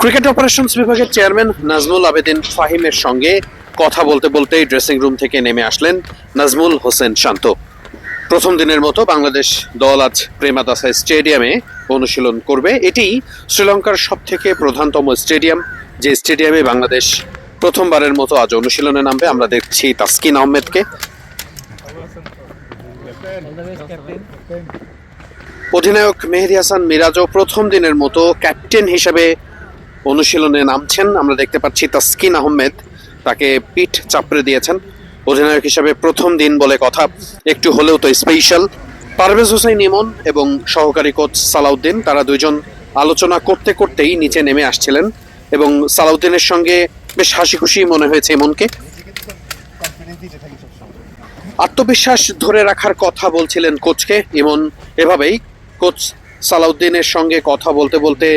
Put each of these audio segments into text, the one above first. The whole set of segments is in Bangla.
ক্রিকেট অপারেশনস বিভাগের চেয়ারম্যান নাজমুল আবেদিন ফাহিমের সঙ্গে কথা বলতে বলতেই ড্রেসিং রুম থেকে নেমে আসলেন নাজমুল হোসেন শান্ত প্রথম দিনের মতো বাংলাদেশ দল আজ প্রেমাদাসা স্টেডিয়ামে অনুশীলন করবে। এটি শ্রীলঙ্কার সব থেকে প্রধানতম স্টেডিয়াম। যে স্টেডিয়ামে বাংলাদেশ প্রথমবারের মতো আজ অনুশীলনে নামবে। আমরা দেখছি তাসকিন আহমেদকে. অধিনায়ক মেহেদি হাসান মিরাজও প্রথম দিনের মতো ক্যাপ্টেন হিসেবে অনুশীলনে নামছেন। আমরা দেখতে পাচ্ছি তাসকিন আহমেদ তাকে পিঠ চাপড়ে দিয়েছেন। অধিনায়ক হিসেবে প্রথম দিন বলে কথা। একটু হলেও তো স্পেশাল পারভেজ হোসেন ইমন এবং সহকারী কোচ সালাউদ্দিন, তারা দুইজন আলোচনা করতে করতেই নিচে নেমে আসছিলেন এবং সালাউদ্দিনের সঙ্গে বেশ হাসি খুশি মনে হয়েছে ইমনকে আত্মবিশ্বাস ধরে রাখার কথা বলছিলেন কোচকে। ইমন এভাবেই কোচ সালাউদ্দিনের সঙ্গে কথা বলতে বলতে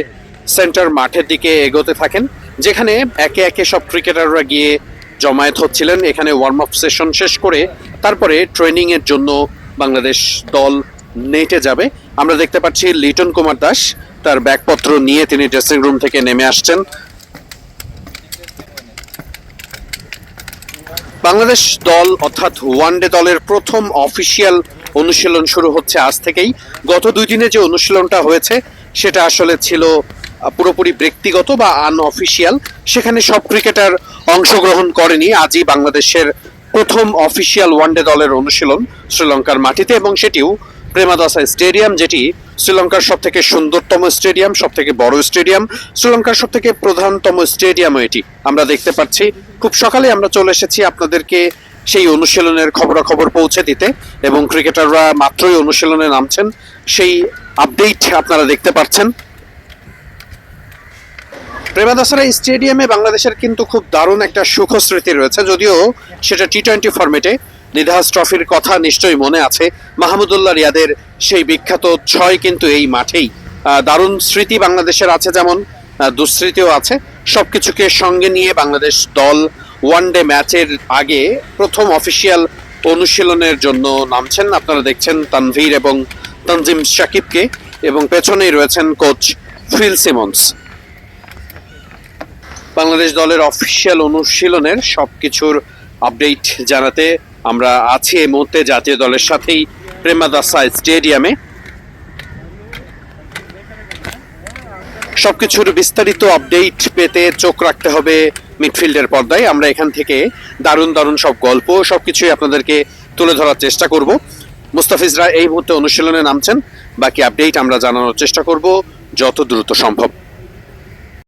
সেন্টার মাঠের দিকে এগোতে থাকেন, যেখানে একে একে সব ক্রিকেটাররা গিয়ে জমায়েত হচ্ছিলেন। এখানে ওয়ার্ম আপ সেশন শেষ করে তারপরে ট্রেনিং এর জন্য বাংলাদেশ দল নেটে যাবে। আমরা দেখতে পাচ্ছি লিটন কুমার দাস, তার ব্যাগপত্র নিয়ে তিনি ড্রেসিং রুম থেকে নেমে আসছেন। বাংলাদেশ দল অর্থাৎ ওয়ানডে দলের প্রথম অফিসিয়াল অনুশীলন শুরু হচ্ছে আজ থেকেই। গত দুই দিনে যে অনুশীলনটা হয়েছে, সেটা আসলে ছিল পুরোপুরি ব্যক্তিগত বা আনঅফিসিয়াল সেখানে সব ক্রিকেটার অংশগ্রহণ করেনি আজই বাংলাদেশের প্রথম অফিসিয়াল ওয়ানডে দলের অনুশীলন শ্রীলঙ্কার মাটিতে এবং সেটিও প্রেমাদাসা স্টেডিয়াম, যেটি শ্রীলঙ্কার সব থেকে সুন্দরতম স্টেডিয়াম সব থেকে বড় স্টেডিয়াম, শ্রীলঙ্কার সব থেকে প্রধানতম স্টেডিয়ামও এটি। আমরা দেখতে পাচ্ছি, খুব সকালে আমরা চলে এসেছি আপনাদেরকে সেই অনুশীলনের খবরাখবর পৌঁছে দিতে এবং ক্রিকেটাররা মাত্রই অনুশীলনে নামছেন। সেই আপডেট আপনারা দেখতে পাচ্ছেন। প্রেমাদাসারা স্টেডিয়ামে বাংলাদেশের কিন্তু খুব দারুণ একটা সুখ স্মৃতি রয়েছে, যদিও সেটা টি টোয়েন্টি ফরম্যাটে নিধাস ট্রফির কথা নিশ্চয়ই মনে আছে। মাহমুদুল্লাহ রিয়াদের সেই বিখ্যাত ছয় কিন্তু এই মাঠেই। দারুণ স্মৃতি বাংলাদেশের আছে যেমন দুঃস্মৃতিও আছে। সব কিছুকে সঙ্গে নিয়ে বাংলাদেশ দল ওয়ান ডে ম্যাচের আগে প্রথম অফিসিয়াল অনুশীলনের জন্য নামছেন। আপনারা দেখছেন তানভীর এবং তানজিম শাকিবকে এবং পেছনেই রয়েছেন কোচ ফিল সিমন্স। বাংলাদেশ দলের অফিসিয়াল অনুশীলনের সব কিছুর আপডেট জানাতে আমরা আছি এই মুহূর্তে জাতীয় দলের সাথেই প্রেমাদাসা স্টেডিয়ামে। সবকিছুর বিস্তারিত আপডেট পেতে চোখ রাখতে হবে মিডফিল্ডের পর্দায়। আমরা এখান থেকে দারুণ দারুণ সব গল্প, সবকিছুই আপনাদেরকে তুলে ধরার চেষ্টা করব। মুস্তাফিজরা এই মুহূর্তে অনুশীলনে নামছেন। বাকি আপডেট আমরা জানানোর চেষ্টা করব যত দ্রুত সম্ভব।